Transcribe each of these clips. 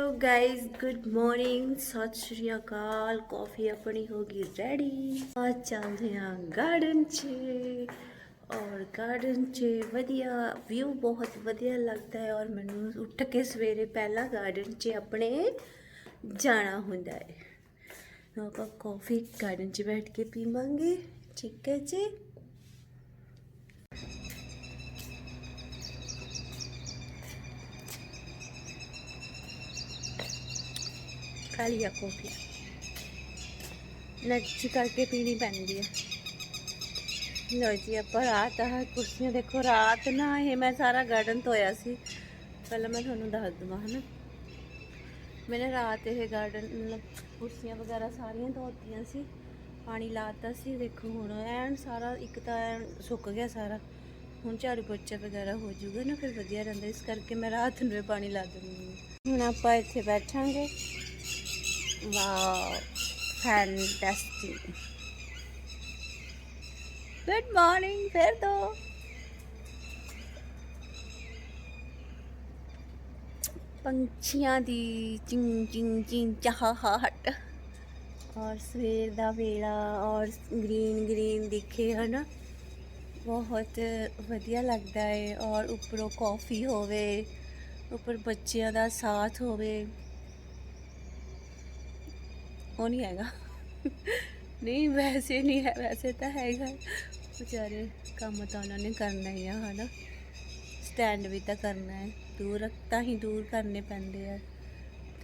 Hello guys good morning ਸਤਿ ਸ਼੍ਰੀ ਅਕਾਲ। ਕਾਫੀ ਆਪਣੀ ਹੋ ਗਈ ਰੈਡੀ ਆ ਚੱਲਦੇ ਹਾਂ ਗਾਰਡਨ 'ਚ। ਔਰ ਗਾਰਡਨ 'ਚ ਵਧੀਆ ਵਿਊ ਬਹੁਤ ਵਧੀਆ ਲੱਗਦਾ ਹੈ। ਔਰ ਮੈਨੂੰ ਉੱਠ ਕੇ ਸਵੇਰੇ ਪਹਿਲਾਂ ਗਾਰਡਨ 'ਚ ਆਪਣੇ ਜਾਣਾ ਹੁੰਦਾ ਹੈ। ਆਪਾਂ ਕਾਫੀ ਗਾਰਡਨ 'ਚ ਬੈਠ ਕੇ ਪੀਵਾਂਗੇ। ਠੀਕ ਹੈ ਜੀ? ਕਾਲੀਆ ਕਾਫੀ ਨੱਚ ਕਰਕੇ ਪੀਣੀ ਪੈਂਦੀ ਹੈ ਲੋ ਜੀ, ਆਪਾਂ ਰਾਤ ਆ, ਕੁਰਸੀਆਂ ਦੇਖੋ, ਰਾਤ ਨਾ ਇਹ ਮੈਂ ਸਾਰਾ ਗਾਰਡਨ ਧੋਇਆ ਸੀ। ਪਹਿਲਾਂ ਮੈਂ ਤੁਹਾਨੂੰ ਦੱਸ ਦਵਾਂ, ਹਨਾ? ਮੈਨੇ ਰਾਤ ਇਹ ਗਾਰਡਨ ਮਤਲਬ ਕੁਰਸੀਆਂ ਵਗੈਰਾ ਸਾਰੀਆਂ ਧੋਤੀਆਂ ਸੀ, ਪਾਣੀ ਲਾਤਾ ਸੀ, ਦੇਖੋ ਹੁਣ ਐਨ ਸਾਰਾ, ਇੱਕ ਤਾਂ ਐਨ ਸੁੱਕ ਗਿਆ ਸਾਰਾ। ਹੁਣ ਝਾੜੂ ਪੋਚਾ ਵਗੈਰਾ ਹੋ ਜਾਊਗਾ ਨਾ, ਫਿਰ ਵਧੀਆ ਰਹਿੰਦਾ। ਇਸ ਕਰਕੇ ਮੈਂ ਰਾਤ ਨੂੰ ਇਹ ਪਾਣੀ ਲਾ ਦਿੰਦੀ ਹਾਂ। ਹੁਣ ਆਪਾਂ ਇੱਥੇ ਬੈਠਾਂਗੇ। ਵਾਓ ਫੈਂਟੈਸਟਿਕ ਗੁੱਡ ਮਾਰਨਿੰਗ ਫਿਰ ਦੋ ਪੰਛੀਆਂ ਦੀ ਚਿੰ ਚਿੰ ਚਿੰ ਚਾਹਟ ਔਰ ਸਵੇਰ ਦਾ ਵੇਲਾ ਔਰ ਗ੍ਰੀਨ ਗ੍ਰੀਨ ਦਿਖੇ, ਹਨਾ? ਬਹੁਤ ਵਧੀਆ ਲੱਗਦਾ ਹੈ ਔਰ ਉੱਪਰੋਂ ਕੌਫੀ ਹੋਵੇ, ਉੱਪਰ ਬੱਚਿਆਂ ਦਾ ਸਾਥ ਹੋਵੇ। ਉਹ ਨਹੀਂ ਹੈਗਾ। ਨਹੀਂ, ਵੈਸੇ ਨਹੀਂ ਹੈ, ਵੈਸੇ ਤਾਂ ਹੈਗਾ। ਵਿਚਾਰੇ ਕੰਮ ਤਾਂ ਉਹਨਾਂ ਨੇ ਕਰਨਾ ਹੀ ਆ, ਹਨਾ। ਸਟੈਂਡ ਵੀ ਤਾਂ ਕਰਨਾ ਹੈ। ਦੂਰ, ਤਾਂ ਹੀ ਦੂਰ ਕਰਨੇ ਪੈਂਦੇ ਆ।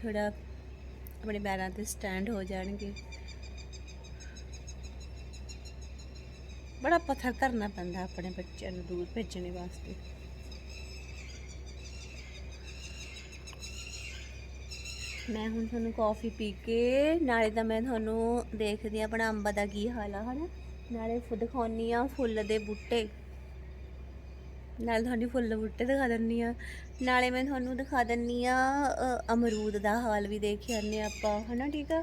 ਥੋੜਾ ਆਪਣੇ ਪੈਰਾਂ ਤੇ ਸਟੈਂਡ ਹੋ ਜਾਣਗੇ। ਬੜਾ ਪੱਥਰ ਕਰਨਾ ਪੈਂਦਾ ਆਪਣੇ ਬੱਚਿਆਂ ਨੂੰ ਦੂਰ ਭੇਜਣ ਵਾਸਤੇ। ਮੈਂ ਹੁਣ ਤੁਹਾਨੂੰ ਕਾਫੀ ਪੀ ਕੇ, ਨਾਲੇ ਤਾਂ ਮੈਂ ਤੁਹਾਨੂੰ ਦੇਖਦੀ ਆ ਆਪਣਾ ਅੰਬਾਂ ਦਾ ਕੀ ਹਾਲ ਆ, ਹਨਾ? ਨਾਲੇ ਫੁੱਦ ਦਿਖਾਉਣੀ ਆ ਫੁੱਲ ਦੇ ਬੂਟੇ। ਨਾਲ ਤੁਹਾਨੂੰ ਫੁੱਲ ਬੂਟੇ ਦਿਖਾ ਦਿੰਨੀ ਆ ਨਾਲੇ ਮੈਂ ਤੁਹਾਨੂੰ ਦਿਖਾ ਦਿੰਨੀ ਆ ਅਮਰੂਦ ਦਾ ਹਾਲ ਵੀ ਦੇਖ ਆਨੇ ਆਪਾਂ, ਹਨਾ ਠੀਕ ਆ?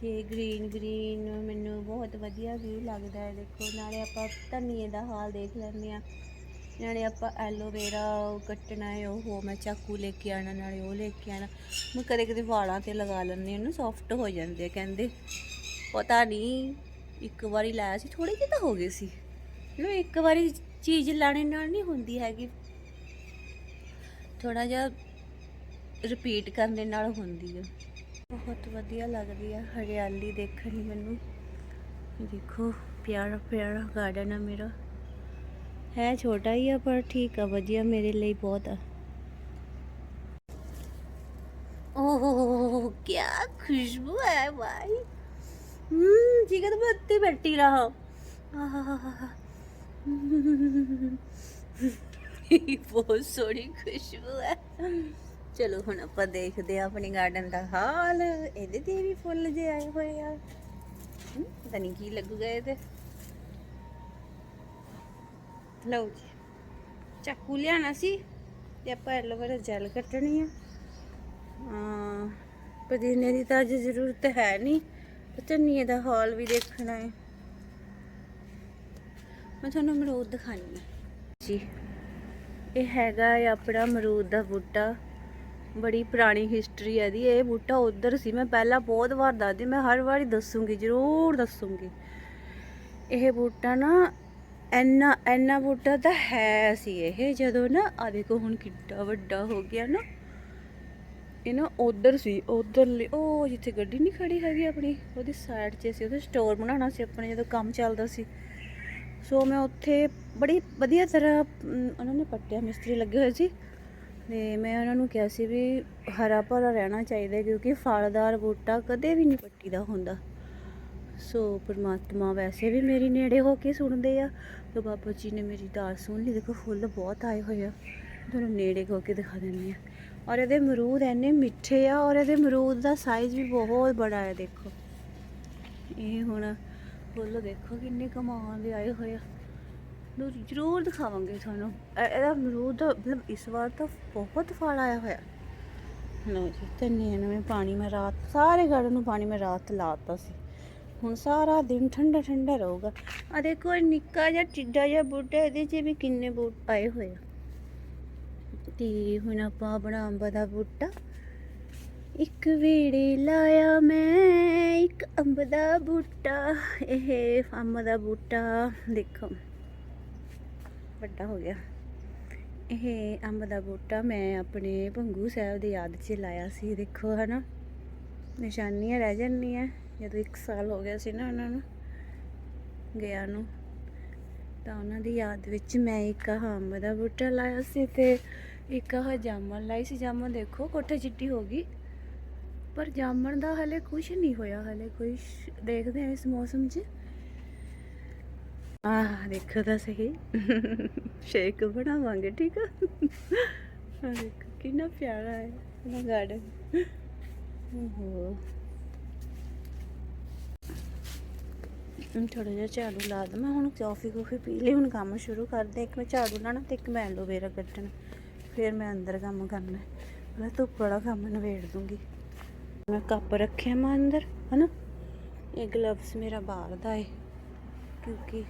ਤੇ ਗ੍ਰੀਨ ਗ੍ਰੀਨ ਮੈਨੂੰ ਬਹੁਤ ਵਧੀਆ ਵਿਊ ਲੱਗਦਾ ਹੈ, ਦੇਖੋ। ਨਾਲੇ ਆਪਾਂ ਧਨੀਏ ਦਾ ਹਾਲ ਦੇਖ ਲੈਂਦੇ ਆ ਨਾਲੇ ਆਪਾਂ ਐਲੋਵੇਰਾ ਕੱਟਣਾ ਹੈ, ਉਹ ਮੈਂ ਚਾਕੂ ਲੈ ਕੇ ਆਣਾ ਨਾਲੇ ਉਹ ਲੈ ਕੇ ਆਣਾ ਮੈਂ ਕਦੇ ਕਦੇ ਵਾਲਾਂ ਤੇ ਲਗਾ ਲੈਂਦੀ ਹਾਂ ਨਾ ਸੌਫਟ ਹੋ ਜਾਂਦੇ ਆ ਕਹਿੰਦੇ। ਪਤਾ ਨਹੀਂ, ਇੱਕ ਵਾਰੀ ਲਾਇਆ ਸੀ ਥੋੜੇ ਜਿਹੇ ਤਾਂ ਹੋ ਗਏ ਸੀ। ਲੋ ਇੱਕ ਵਾਰੀ ਚੀਜ਼ ਲਾਣੇ ਨਾਲ ਨਹੀਂ ਹੁੰਦੀ ਹੈਗੀ। ਥੋੜਾ ਜਿਹਾ ਰਿਪੀਟ ਕਰਨ ਦੇ ਨਾਲ ਹੁੰਦੀ ਹੈ ਬਹੁਤ ਵਧੀਆ ਲੱਗਦੀ ਆ, ਹਰਿਆਲੀ ਦੇਖਣੀ ਮੈਨੂੰ। ਦੇਖੋ ਪਿਆਰਾ ਪਿਆਰਾ ਗਾਰਡਨ ਆ ਮੇਰਾ। ਹੈ ਛੋਟਾ ਹੀ ਆ ਪਰ ਠੀਕ ਆ ਵਧੀਆ ਮੇਰੇ ਲਈ ਬਹੁਤ ਆ ओह क्या खुशबू है भाई हम्म ठीक है तो मैं इतनी बैठी रहा ਬਹੁਤ ਸੋਹਣੀ ਖੁਸ਼ਬੂ ਹੈ ਚਲੋ ਹੁਣ ਆਪਾਂ ਦੇਖਦੇ ਆ ਆਪਣੀ ਗਾਰਡਨ ਦਾ ਹਾਲ ਇਹਦੇ ਤੇ ਵੀ ਫੁੱਲ ਜੇ ਆਏ ਹੋਏ ਆ ਹਮ, ਪਤਾ ਨਹੀਂ ਕੀ ਲੱਗੂਗਾ ਇਹਦੇ ਲਓ ਜੀ। ਚਾਕੂ ਲਿਆਣਾ ਸੀ ਤੇ ਆਪਾਂ ਐਲੋਵੇਰਾ ਜੈਲ ਕੱਟਣੀ ਆ। ਪੁਦੀਨੇ ਦੀ ਤਾਂ ਅੱਜ ਜ਼ਰੂਰਤ ਹੈ ਨਹੀਂ ਧਨੀਏ ਦਾ ਹਾਲ ਵੀ ਦੇਖਣਾ ਹੈ। ਮੈਂ ਤੁਹਾਨੂੰ ਅਮਰੂਦ ਦਿਖਾਣੀ ਹੈ। ਜੀ, ਇਹ ਹੈਗਾ ਹੈ ਆਪਣਾ ਅਮਰੂਦ ਦਾ ਬੂਟਾ। ਬੜੀ ਪੁਰਾਣੀ ਹਿਸਟਰੀ ਹੈ ਦੀ ਇਹ ਬੂਟਾ ਉਧਰ ਸੀ, ਮੈਂ ਪਹਿਲਾਂ ਬਹੁਤ ਵਾਰ ਦੱਸਦੀ, ਮੈਂ ਹਰ ਵਾਰੀ ਦੱਸੂਗੀ, ਜ਼ਰੂਰ ਦੱਸੂਗੀ। ਇਹ ਬੂਟਾ ਨਾ ਐਨਾ ਐਨਾ ਬੂਟਾ ਤਾਂ ਹੈ ਸੀ ਇਹ, ਜਦੋਂ ਨਾ ਆ ਦੇਖੋ ਹੁਣ ਕਿੱਡਾ ਵੱਡਾ ਹੋ ਗਿਆ ਨਾ। ਇਹ ਨਾ ਉਧਰ ਸੀ ਉਧਰ ਉਹ ਜਿੱਥੇ ਗੱਡੀ ਨਹੀਂ ਖੜੀ ਹੈਗੀ ਆਪਣੀ, ਉਹਦੀ ਸਾਈਡ 'ਚ ਸੀ, ਉਹਦਾ ਸਟੋਰ ਬਣਾਉਣਾ ਸੀ ਆਪਣੇ ਜਦੋਂ ਕੰਮ ਚੱਲਦਾ ਸੀ। ਸੋ ਮੈਂ ਉੱਥੇ ਬੜੀ ਵਧੀਆ ਤਰ੍ਹਾਂ ਉਹਨਾਂ ਨੇ ਪੱਟਿਆ, ਮਿਸਤਰੀ ਲੱਗੇ ਹੋਏ ਸੀ। ਤੇ ਮੈਂ ਉਹਨਾਂ ਨੂੰ ਕਿਹਾ ਸੀ ਵੀ ਹਰਾ ਭਰਾ ਰਹਿਣਾ ਚਾਹੀਦਾ ਕਿਉਂਕਿ ਫਲਦਾਰ ਬੂਟਾ ਕਦੇ ਵੀ ਨਹੀਂ ਪੱਟੀਦਾ ਹੁੰਦਾ। ਸੋ ਪਰਮਾਤਮਾ ਵੈਸੇ ਵੀ ਮੇਰੀ ਨੇੜੇ ਹੋ ਕੇ ਸੁਣਦੇ ਆ। ਤੇ ਬਾਬਾ ਜੀ ਨੇ ਮੇਰੀ ਦਾਲ ਸੁਣ ਲਈ। ਦੇਖੋ, ਫੁੱਲ ਬਹੁਤ ਆਏ ਹੋਏ ਆ। ਤੁਹਾਨੂੰ ਨੇੜੇ ਹੋ ਕੇ ਦਿਖਾ ਦਿੰਦੀ ਆ। ਔਰ ਇਹਦੇ ਅਮਰੂਦ ਐਨੇ ਮਿੱਠੇ ਆ ਔਰ ਇਹਦੇ ਅਮਰੂਦ ਦਾ ਸਾਈਜ਼ ਵੀ ਬਹੁਤ ਬੜਾ ਹੈ ਦੇਖੋ। ਇਹ ਹੁਣ ਫੁੱਲ ਦੇਖੋ, ਕਿੰਨੇ ਕਮਾਲ ਦੇ ਆਏ ਹੋਏ ਆ। ਜ਼ਰੂਰ ਦਿਖਾਵਾਂਗੇ ਤੁਹਾਨੂੰ। ਇਹਦਾ ਅਮਰੂਦ ਮਤਲਬ ਇਸ ਵਾਰ ਤਾਂ ਬਹੁਤ ਫਲ ਆਇਆ ਹੋਇਆ। ਲਓ ਜੀ ਧਨੀਏ ਨੂੰ ਪਾਣੀ ਮੈਂ ਰਾਤ, ਸਾਰੇ ਗਾਰਡਨ ਨੂੰ ਪਾਣੀ ਮੈਂ ਰਾਤ ਲਾਤਾ ਸੀ। ਹੁਣ ਸਾਰਾ ਦਿਨ ਠੰਡਾ ਠੰਡਾ ਰਹੂਗਾ। ਆ ਦੇਖੋ, ਇਹ ਨਿੱਕਾ ਜਿਹਾ ਟਿੱਡਾ ਜਿਹਾ ਬੂਟਾ ਇਹਦੇ 'ਚ ਵੀ ਕਿੰਨੇ ਬੂਟ ਆਏ ਹੋਏ ਆ। ਤੇ ਹੁਣ ਆਪਾਂ ਆਪਣਾ ਅੰਬ ਦਾ ਬੂਟਾ। ਇੱਕ ਵੇੜੇ ਲਾਇਆ ਮੈਂ, ਇੱਕ ਅੰਬ ਦਾ ਬੂਟਾ। ਇਹ ਅੰਬ ਦਾ ਬੂਟਾ, ਦੇਖੋ, ਵੱਡਾ ਹੋ ਗਿਆ। ਇਹ ਅੰਬ ਦਾ ਬੂਟਾ ਮੈਂ ਆਪਣੇ ਭੰਗੂ ਸਾਹਿਬ ਦੀ ਯਾਦ 'ਚ ਲਾਇਆ ਸੀ, ਦੇਖੋ, ਹਨਾ। ਨਿਸ਼ਾਨੀਆਂ ਰਹਿ ਜਾਂਦੀਆਂ। ਜਦੋਂ 1 ਸਾਲ ਹੋ ਗਿਆ ਸੀ ਨਾ ਉਹਨਾਂ ਨੂੰ, ਗਿਆ ਨੂੰ। ਤਾਂ ਉਹਨਾਂ ਦੀ ਯਾਦ ਵਿੱਚ ਮੈਂ ਇੱਕ ਆਹ ਅੰਬ ਦਾ ਬੂਟਾ ਲਾਇਆ ਸੀ ਤੇ ਇੱਕ ਆਹ ਜਾਮਣ ਲਾਈ ਸੀ। ਜਾਮਣ ਦੇਖੋ, ਕੋਠੇ ਚਿੱਟੀ ਹੋ ਗਈ। ਪਰ ਜਾਮਣ ਦਾ ਹਲੇ ਕੁਝ ਨਹੀਂ ਹੋਇਆ, ਹਲੇ ਕੋਈ ਦੇਖਦੇ ਆ ਇਸ ਮੌਸਮ 'ਚ। ਆਹ, ਦੇਖੋ ਤਾਂ ਸਹੀ। ਸ਼ੇਕ ਬਣਾਵਾਂਗੇ, ਠੀਕ ਆ? ਦੇਖੋ, ਕਿੰਨਾ ਪਿਆਰਾ ਹੈ ਇਹਦਾ ਗਾਰਡਨ ਓਹੋ। ਥੋੜਾ ਜਿਹਾ ਝਾੜੂ ਲਾ ਦਵਾਂ। ਹੁਣ ਕਾਫੀ ਕੌਫੀ ਪੀ ਲਈ, ਹੁਣ ਕੰਮ ਸ਼ੁਰੂ ਕਰਦੇ ਇੱਕ ਮੈਂ ਝਾੜੂ ਲਾਣਾ ਤੇ ਇੱਕ ਮੈਂ ਐਲੋਵੇਰਾ ਕੱਟਣਾ ਫਿਰ ਮੈਂ ਅੰਦਰ ਕੰਮ ਕਰਨਾ। ਮੈਂ ਧੁੱਪ ਵਾਲਾ ਕੰਮ ਨਵੇੜ ਦੂੰਗੀ। ਮੈਂ ਕੱਪ ਰੱਖਿਆ ਮੈਂ ਅੰਦਰ, ਹਨਾ? ਇਹ ਗਲਵਸ ਮੇਰਾ ਬਾਹਰ ਦਾ ਹੈ ਕਿਉਂਕਿ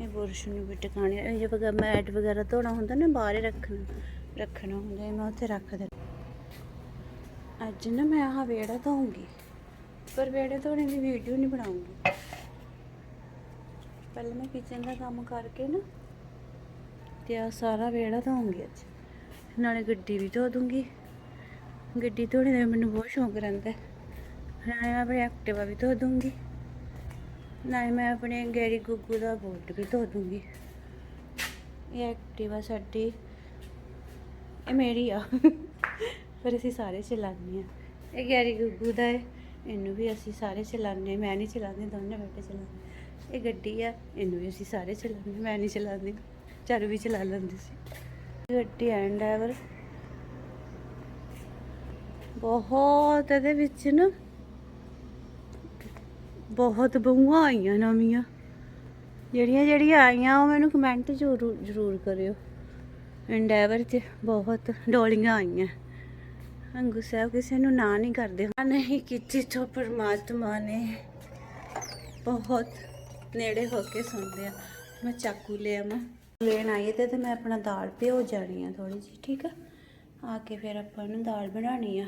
ਇਹ ਬੁਰਸ਼ ਨੂੰ ਵੀ ਟਿਕਾਣੇ, ਇਹ ਜੇ ਵਗਾ, ਮੈਟ ਵਗੈਰਾ ਧੋਣਾ ਹੁੰਦਾ ਨਾ, ਬਾਹਰ ਹੀ ਰੱਖਣਾ ਰੱਖਣਾ ਹੁੰਦਾ, ਇਹ ਮੈਂ ਉੱਥੇ ਰੱਖ ਦੇ ਅੱਜ ਨਾ ਮੈਂ ਆਹ ਵੇੜਾ ਧੋਉਂਗੀ ਪਰ ਵੇੜੇ ਧੋਣੇ ਦੀ ਵੀਡੀਓ ਨਹੀਂ ਬਣਾਉਂਗੀ। ਪਹਿਲਾਂ ਮੈਂ ਕਿਚਨ ਦਾ ਕੰਮ ਕਰਕੇ ਨਾ ਤੇ ਆ ਸਾਰਾ ਵੇੜਾ ਧੋਉਂਗੀ ਅੱਜ। ਨਾਲੇ ਗੱਡੀ ਵੀ ਧੋ ਦੂੰਗੀ। ਗੱਡੀ ਧੋਣੇ ਦਾ ਮੈਨੂੰ ਬਹੁਤ ਸ਼ੌਂਕ ਰਹਿੰਦਾ ਹੈ। ਨਾਲੇ ਮੈਂ ਆਪਣੀ ਐਕਟਿਵਾ ਵੀ ਧੋ ਦੂੰਗੀ। ਨਾਲੇ ਮੈਂ ਆਪਣੇ ਗੈਰੀ ਗੁੱਗੂ ਦਾ ਬੋਟ ਵੀ ਧੋ ਦੂੰਗੀ। ਇਹ ਐਕਟਿਵਾ ਸਾਡੀ, ਇਹ ਮੇਰੀ ਆ। ਪਰ ਅਸੀਂ ਸਾਰੇ ਚਲਾਉਂਦੇ ਆ ਇਹ ਗੈਰੀ ਗੁੱਗੂ ਦਾ ਹੈ। ਇਹਨੂੰ ਵੀ ਅਸੀਂ ਸਾਰੇ ਚਲਾਉਂਦੇ ਮੈਂ ਨਹੀਂ ਚਲਾਉਂਦੀ, ਦੋਨੇ ਬੈਠੇ ਚਲਾਉਂਦੇ ਇਹ ਗੱਡੀ ਆ, ਇਹਨੂੰ ਵੀ ਅਸੀਂ ਸਾਰੇ ਚਲਾਉਂਦੇ, ਮੈਂ ਨਹੀਂ ਚਲਾਉਂਦੀ ਚਾਰੂ ਵੀ ਚਲਾ ਲੈਂਦੀ ਸੀ। ਗੱਡੀ ਐਂਡ ਡਰਾਈਵਰ ਬਹੁਤ, ਇਹਦੇ ਵਿੱਚ ਨਾ ਬਹੁਤ ਬਹੂਆਂ ਆਈਆਂ ਨਵੀਆਂ। ਜਿਹੜੀਆਂ ਜਿਹੜੀਆਂ ਆਈਆਂ, ਉਹ ਮੈਨੂੰ ਕਮੈਂਟ ਜ਼ਰੂਰ ਜ਼ਰੂਰ ਕਰਿਓ। ਐਂਡੈਵਰ 'ਚ ਬਹੁਤ ਡੋਲੀਆਂ ਆਈਆਂ। ਹੰਗੂ ਸਾਹਿਬ ਕਿਸੇ ਨੂੰ ਨਾ ਨਹੀਂ ਕਰਦੇ। ਨਹੀਂ ਕੀਤੀ ਤੋਂ ਪਰਮਾਤਮਾ ਨੇ। ਬਹੁਤ। ਨੇੜੇ ਹੋ ਕੇ ਸੁਣਦੇ ਆ। ਮੈਂ ਚਾਕੂ ਲਿਆ ਮੈਂ ਲੈਣ ਆਈਏ ਤੇ ਮੈਂ ਆਪਣਾ ਦਾਲ ਭਿਓ ਜਾਣੀ ਆ ਥੋੜੀ ਜਿਹੀ, ਠੀਕ ਆ? ਆ ਕੇ ਫਿਰ ਆਪਾਂ ਨੂੰ ਦਾਲ ਬਣਾਉਣੀ ਆ।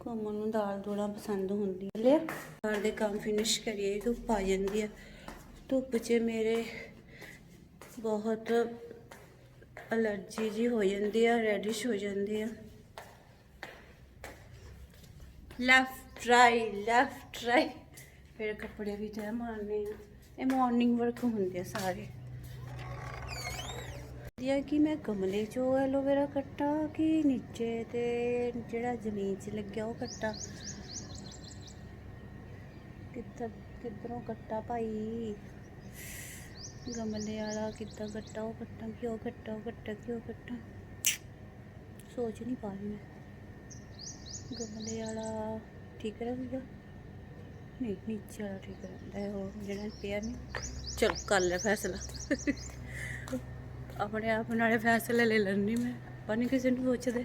ਕੋਮਲ ਨੂੰ ਦਾਲ ਥੋੜਾ ਪਸੰਦ ਹੁੰਦੀ ਹੈ ਲਿਆ। ਘਰ ਦੇ ਕੰਮ ਫਿਨਿਸ਼ ਕਰੀਏ, ਧੁੱਪ ਆ ਜਾਂਦੀ ਆ। ਧੁੱਪ 'ਚ ਮੇਰੇ ਬਹੁਤ ਅਲਰਜੀ ਜੀ ਹੋ ਜਾਂਦੀ ਆ ਰੈਡਿਸ਼ ਹੋ ਜਾਂਦੀ ਆ। ਲੈਫਟ ਰਾਈਟ ਲੈਫਟ ਰਾਈਟ ਫਿਰ ਕੱਪੜੇ ਵੀ ਤੈਅ ਮਾਰਨੇ ਆ। ਇਹ ਮਾਰਨਿੰਗ ਵਰਕ ਹੁੰਦੇ ਆ ਸਾਰੇ। ਦਿਆ ਕਿ ਮੈਂ ਗਮਲੇ ਚੋਂ ਐਲੋਵੇਰਾ ਕੱਟਾ ਕਿ ਨੀਚੇ ਤੇ ਜਿਹੜਾ ਜ਼ਮੀਨ 'ਚ ਲੱਗਿਆ ਉਹ ਕੱਟਾ? ਕਿੱਧਰ ਕਿੱਧਰੋਂ ਕੱਟਾ ਭਾਈ? ਗਮਲੇ ਵਾਲਾ ਕਿੱਦਾਂ ਕੱਟਾ, ਉਹ ਕੱਟਾ ਕਿਉਂ ਕੱਟਾ, ਉਹ ਕੱਟਾ ਕਿਉਂ ਕੱਟਾ? ਸੋਚ ਨਹੀਂ ਪਾ ਰਹੀ ਮੈਂ। ਗਮਲੇ ਵਾਲਾ ਠੀਕ ਰਹੂਗਾ ਨਹੀਂ, ਨੀਚੇ ਵਾਲਾ ਠੀਕ ਰਹਿੰਦਾ ਹੈ ਉਹ ਜਿਹੜਾ ਪਿਆ ਨਹੀਂ ਚਲ ਕਰ ਲੈ ਫੈਸਲਾ। ਆਪਣੇ ਆਪ ਨਾਲੇ ਫੈਸਲਾ ਲੈ ਲੈਣੀ ਮੈਂ। ਆਪਾਂ ਨਹੀਂ ਕਿਸੇ ਨੂੰ ਪੁੱਛਦੇ।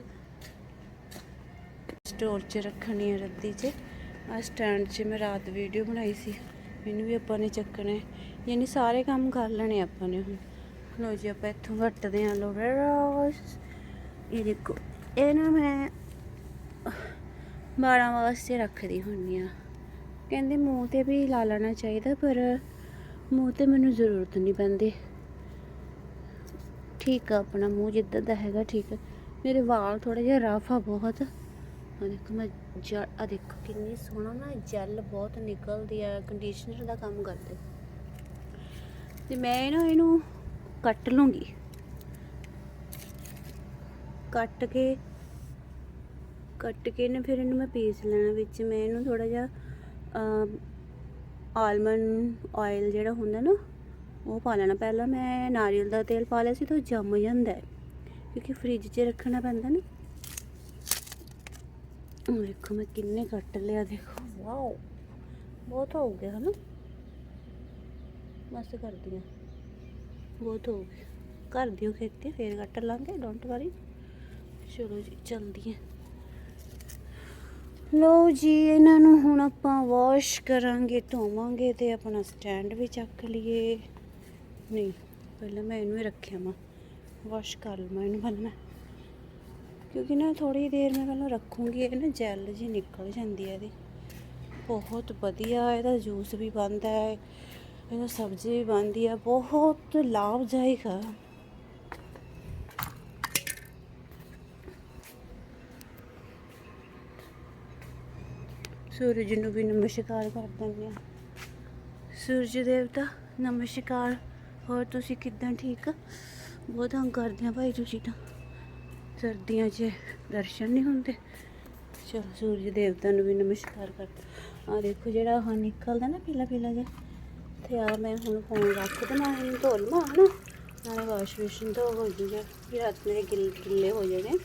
ਸਟੋਰ 'ਚ ਰੱਖਣੀ ਹੈ ਰੱਦੀ 'ਚ। ਆ ਸਟੈਂਡ 'ਚ ਮੈਂ ਰਾਤ ਵੀਡੀਓ ਬਣਾਈ ਸੀ। ਮੈਨੂੰ ਵੀ ਆਪਾਂ ਨੇ ਚੱਕਣੇ ਯਾਨੀ ਸਾਰੇ ਕੰਮ ਕਰ ਲੈਣੇ ਆਪਾਂ ਨੇ ਹੁਣ। ਲੋ ਜੀ, ਆਪਾਂ ਇੱਥੋਂ ਵੱਟਦੇ ਆਂ ਲੋਵੇਰਾ ਇਹ ਦੇਖੋ ਇਹ ਨਾ ਮੈਂ ਬਾਲਾਂ ਵਾਸਤੇ ਰੱਖਦੀ ਹੁੰਨੀ ਆ ਕਹਿੰਦੇ ਮੂੰਹ ਤੇ ਵੀ ਲਾ ਲੈਣਾ ਚਾਹੀਦਾ, ਪਰ ਮੂੰਹ ਤੇ ਮੈਨੂੰ ਜ਼ਰੂਰਤ ਨਹੀਂ ਪੈਂਦੀ। ਠੀਕ ਆ, ਆਪਣਾ ਮੂੰਹ ਜਿੱਦਾਂ ਦਾ ਹੈਗਾ, ਠੀਕ ਆ। ਮੇਰੇ ਵਾਲ ਥੋੜਾ ਜਿਹਾ ਰਫ ਆ ਬਹੁਤ। ਆ ਦੇਖੋ ਮੈਂ ਜਲ ਆ ਦੇਖੋ ਕਿੰਨੀ ਸੋਹਣਾ ਨਾ ਜੈਲ ਬਹੁਤ ਨਿਕਲਦੀ ਆ ਕੰਡੀਸ਼ਨਰ ਦਾ ਕੰਮ ਕਰਦੇ। ਤੇ ਮੈਂ ਨਾ ਇਹਨੂੰ ਕੱਟ ਲੂੰਗੀ। ਕੱਟ ਕੇ ਕੱਟ ਕੇ ਨਾ ਫਿਰ ਇਹਨੂੰ ਮੈਂ ਪੀਸ ਲੈਣਾ ਵਿੱਚ। ਮੈਂ ਇਹਨੂੰ ਥੋੜਾ ਜਿਹਾ ਆਲਮੰਡ ਆਇਲ ਜਿਹੜਾ ਹੁੰਦਾ ਨਾ ਉਹ ਪਾ ਲੈਣਾ। ਪਹਿਲਾਂ ਮੈਂ ਨਾਰੀਅਲ ਦਾ ਤੇਲ ਪਾ ਲਿਆ ਸੀ ਤਾਂ ਜੰਮ ਜਾਂਦਾ ਹੈ ਕਿਉਂਕਿ ਫ੍ਰਿਜ 'ਚ ਰੱਖਣਾ ਪੈਂਦਾ ਨਾ। ਉਹ ਦੇਖੋ ਮੈਂ ਕਿੰਨੇ ਕੱਟ ਲਿਆ ਦੇਖੋ। ਵਾਓ ਬਹੁਤ ਹੋ ਗਿਆ ਹਨਾ? ਬਸ ਕਰਦੀ ਹਾਂ। ਬਹੁਤ ਹੋ ਗਿਆ। ਕਰ ਦਿਓ ਖੇਤੀ ਫੇਰ ਕੱਟ ਲਾਂਗੇ ਡੋਂਟ ਵਰੀ ਚਲੋ ਜੀ ਚਲਦੀ ਹੈ। ਲੋ ਜੀ, ਇਹਨਾਂ ਨੂੰ ਹੁਣ ਆਪਾਂ ਵਾਸ਼ ਕਰਾਂਗੇ, ਧੋਵਾਂਗੇ ਤੇ ਆਪਣਾ ਸਟੈਂਡ ਵੀ ਚੱਕ ਲਈਏ। ਨਹੀਂ, ਪਹਿਲਾਂ ਮੈਂ ਇਹਨੂੰ ਹੀ ਰੱਖਿਆ ਮਾ ਵਾਸ਼ ਕਰ ਲਵਾਂ ਇਹਨੂੰ ਪਹਿਲਾਂ ਮੈਂ। ਕਿਉਂਕਿ ਨਾ ਥੋੜੀ ਦੇਰ ਮੈਂ ਪਹਿਲਾਂ ਰੱਖੂੰਗੀ, ਇਹ ਨਾ ਜੈਲ ਜੀ ਨਿਕਲ ਜਾਂਦੀ ਹੈ ਇਹਦੀ। ਬਹੁਤ ਵਧੀਆ, ਇਹਦਾ ਜੂਸ ਵੀ ਬਣਦਾ ਹੈ, ਇਹਦਾ ਸਬਜ਼ੀ ਵੀ ਬਣਦੀ ਹੈ ਬਹੁਤ ਲਾਭਦਾਇਕ ਹੈ ਸੂਰਜ ਨੂੰ ਵੀ ਨਮਸਕਾਰ ਕਰ ਦਿੰਦੇ ਆ ਸੂਰਜ ਦੇਵਤਾ, ਨਮਸਕਾਰ। ਹੋਰ ਤੁਸੀਂ ਕਿੱਦਾਂ ਠੀਕ? ਬਹੁਤ ਤੰਗ ਕਰਦੇ ਆ ਭਾਈ ਤੁਸੀਂ ਤਾਂ। ਸਰਦੀਆਂ 'ਚ ਦਰਸ਼ਨ ਨਹੀਂ ਹੁੰਦੇ। ਚਲੋ ਸੂਰਜ ਦੇਵਤਾ ਨੂੰ ਵੀ ਨਮਸਕਾਰ ਕਰ ਆ ਦੇਖੋ ਜਿਹੜਾ ਆਹ ਨਿਕਲਦਾ ਨਾ ਪੀਲਾ ਪੀਲਾ ਜਿਹਾ। ਤੇ ਆ ਮੈਂ ਹੁਣ ਫੋਨ ਰੱਖ ਦੇਣਾ, ਇਹਨੂੰ ਧੋ ਲਵਾਂ ਹਨਾ? ਨਾਲੇ ਵਾਸ਼ ਬੇਸ਼ਨ ਧੋ ਹੋ ਜੂਗਾ ਫਿਰ ਰਾਤ ਮੇਰੇ ਗਿੱਲ ਗਿੱਲੇ ਹੋ ਜਾਣੇ।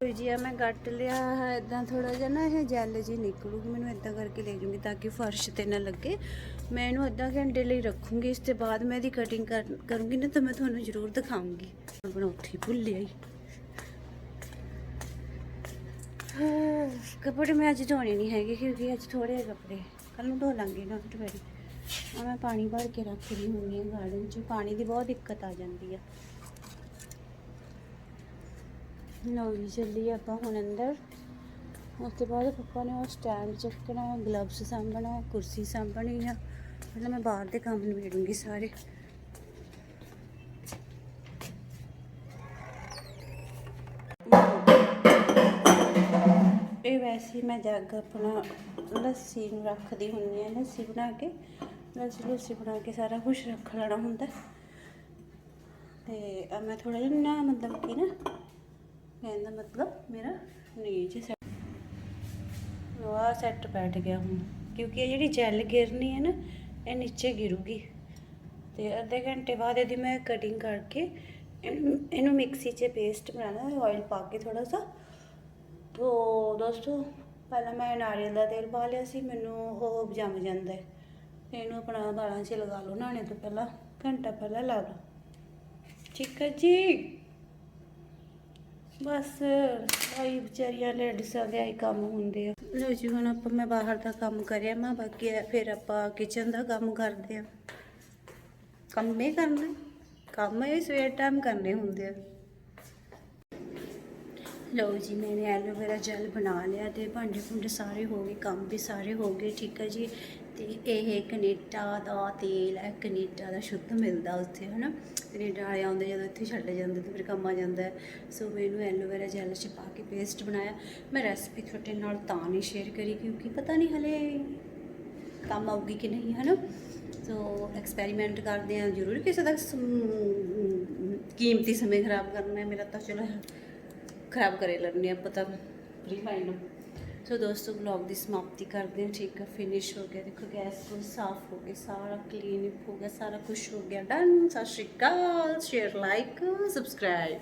ਜੀ ਆ, ਮੈਂ ਕੱਟ ਲਿਆ ਹੈ ਇਦਾਂ ਥੋੜਾ ਜਿਹਾ ਨਾ ਇਹ ਜੈਲ ਜੀ ਨਿਕਲੂਗੀ, ਮੈਨੂੰ ਇਦਾਂ ਕਰਕੇ ਲੈ ਜੂੰਗੀ ਤਾਂ ਕਿ ਫਰਸ਼ ਤੇ ਨਾ ਲੱਗੇ। ਮੈਂ ਇਹਨੂੰ ਅੱਧਾ ਘੰਟੇ ਲਈ ਰੱਖੂੰਗੀ, ਇਸ ਤੋਂ ਬਾਅਦ ਮੈਂ ਇਹਦੀ ਕਟਿੰਗ ਕਰੂੰਗੀ ਨਾ ਤਾਂ ਮੈਂ ਤੁਹਾਨੂੰ ਜ਼ਰੂਰ ਦਿਖਾਉਂਗੀ ਬਣਾ ਉੱਥੇ ਭੁੱਲ ਆਈ। ਕੱਪੜੇ ਮੈਂ ਅੱਜ ਧੋਣੇ ਨਹੀਂ ਹੈਗੇ ਕਿਉਂਕਿ ਅੱਜ ਥੋੜੇ ਜਿਹੇ ਕੱਪੜੇ। ਕੱਲ ਨੂੰ ਧੋ ਲਾਂਗੇ ਡੋਂਟ ਵੈਰੀ ਮੈਂ ਪਾਣੀ ਭਰ ਕੇ ਰੱਖ ਰਹੀ ਹੁੰਦੀ ਹਾਂ ਗਾਰਡਨ 'ਚ, ਪਾਣੀ ਦੀ ਬਹੁਤ ਦਿੱਕਤ ਆ ਜਾਂਦੀ ਆ। ਲਓ ਜੀ, ਚੱਲੀਏ ਆਪਾਂ ਹੁਣ ਅੰਦਰ। ਉਸ ਤੋਂ ਬਾਅਦ ਪਪਾ ਨੇ ਉਹ ਸਟੈਂਡ ਚੱਕਣਾ, ਗਲਵਸ ਸਾਂਭਣਾ, ਕੁਰਸੀ ਸਾਂਭਣੀ ਆ। ਪਹਿਲਾਂ ਮੈਂ ਬਾਹਰ ਦੇ ਕੰਮ ਨਿਬੇੜੂੰਗੀ ਸਾਰੇ। ਇਹ ਵੈਸੇ ਮੈਂ ਜੱਗ ਆਪਣਾ ਲੱਸੀ ਨੂੰ ਰੱਖਦੀ ਹੁੰਦੀ ਆ ਲੱਸੀ ਬਣਾ ਕੇ। ਲੱਸੀ ਲੱਸੀ ਬਣਾ ਕੇ ਸਾਰਾ ਕੁਝ ਰੱਖ ਲੈਣਾ ਹੁੰਦਾ। ਤੇ ਮੈਂ ਥੋੜਾ ਜਿਹਾ ਨਾ ਮਤਲਬ ਕਿ ਨਾ ਕਹਿੰਦਾ ਮਤਲਬ ਮੇਰਾ ਨੀਚ ਸੈੱਟ ਆ ਸੈੱਟ ਬੈਠ ਗਿਆ ਹੁਣ। ਕਿਉਂਕਿ ਇਹ ਜਿਹੜੀ ਜੈਲ ਗਿਰਨੀ ਹੈ ਨਾ, ਇਹ ਨੀਚੇ ਗਿਰੂਗੀ। ਤੇ ਅੱਧੇ ਘੰਟੇ ਬਾਅਦ ਇਹਦੀ ਮੈਂ ਕਟਿੰਗ ਕਰਕੇ ਇਹਨੂੰ ਇਹਨੂੰ ਮਿਕਸੀ 'ਚ ਪੇਸਟ ਬਣਾਉਣਾ। ਹੈ ਆਇਲ ਪਾ ਕੇ ਥੋੜਾ ਸਾ। ਤੋ ਦੋਸਤੋ, ਪਹਿਲਾਂ ਮੈਂ ਨਾਰੀਅਲ ਦਾ ਤੇਲ ਪਾ ਲਿਆ ਸੀ। ਮੈਨੂੰ ਉਹ ਜੰਮ ਜਾਂਦਾ ਹੈ। ਇਹਨੂੰ ਆਪਣਾ ਵਾਲਾਂ 'ਚ ਲਗਾ ਲਓ। ਨਹਾਉਣੇ ਤੋਂ ਪਹਿਲਾਂ ਘੰਟਾ ਪਹਿਲਾਂ ਲਾ ਲਓ। ਠੀਕ ਹੈ ਜੀ? ਬਸ ਆਈ ਵਿਚਾਰੀਆਂ ਲੇਡੀਸਾਂ ਦੇ ਆਈ ਕੰਮ ਹੁੰਦੇ ਆ। ਲੋ ਜੀ, ਹੁਣ ਆਪਾਂ ਮੈਂ ਬਾਹਰ ਦਾ ਕੰਮ ਕਰਿਆ ਮੈਂ, ਬਾਕੀ ਫਿਰ ਆਪਾਂ ਕਿਚਨ ਦਾ ਕੰਮ ਕਰਦੇ ਆ। ਕੰਮ ਹੀ ਕਰਨਾ, ਕੰਮ ਇਹ ਸਵੇਰ ਟਾਈਮ ਕਰਨੇ ਹੁੰਦੇ ਆ। ਲਓ ਜੀ ਮੈंने ਐਲੋਵੇਰਾ ਜੈਲ ਬਣਾ ਲਿਆ ਤੇ ਭਾਂਡੇ ਭੁੰਡੇ ਸਾਰੇ ਹੋ ਗਏ, ਕੰਮ ਵੀ ਸਾਰੇ ਹੋ ਗਏ, ਠੀਕ ਹੈ ਜੀ। ਤੇ ਇਹ ਕੈਨੇਡਾ ਦਾ ਤੇਲ ਹੈ, ਕੈਨੇਡਾ ਦਾ ਸ਼ੁੱਧ ਮਿਲਦਾ ਉੱਥੇ, ਹਨਾ? ਕੈਨੇਡਾ ਵਾਲੇ ਆਉਂਦੇ ਜਦੋਂ ਇੱਥੇ ਛੱਡ ਜਾਂਦੇ ਤੇ ਫਿਰ ਕੰਮ ਆ ਜਾਂਦਾ ਸੋ ਮੈਂ ਇਹਨੂੰ ਐਲੋਵੇਰਾ ਜੈਲ ਚ ਪਾ ਕੇ ਪੇਸਟ ਬਣਾਇਆ। ਮੈਂ ਰੈਸਪੀ ਤੁਹਾਡੇ ਨਾਲ ਤਾਂ ਨਹੀਂ ਸ਼ੇਅਰ ਕਰੀ ਕਿਉਂਕਿ ਪਤਾ ਨਹੀਂ ਹਲੇ ਕੰਮ ਆਊਗੀ ਕਿ ਨਹੀਂ, ਹਨਾ? ਸੋ ਐਕਸਪੈਰੀਮੈਂਟ ਕਰਦੇ ਆ ਜ਼ਰੂਰ ਕਿਸੇ ਦਾ ਕੀਮਤੀ ਸਮੇਂ ਖਰਾਬ ਕਰਨਾ ਮੇਰਾ ਤਾਂ ਚਲੋ ਖਰਾਬ ਕਰੇ ਲੈਣੇ ਆ ਪਤਾ ਫ੍ਰੀ ਮਾਈਂਡ ਸੋ ਦੋਸਤੋ ਵਲੌਗ ਦੀ ਸਮਾਪਤੀ ਕਰਦੇ ਹਾਂ। ਠੀਕ ਹੈ ਫਿਨਿਸ਼ ਹੋ ਗਿਆ। ਦੇਖੋ, ਗੈਸ ਕੋਈ ਸਾਫ਼ ਹੋ ਗਿਆ ਸਾਰਾ ਕਲੀਨ ਹੋ ਗਿਆ, ਸਾਰਾ ਕੁਝ ਹੋ ਗਿਆ। Done Sat Sri Akal. Share like subscribe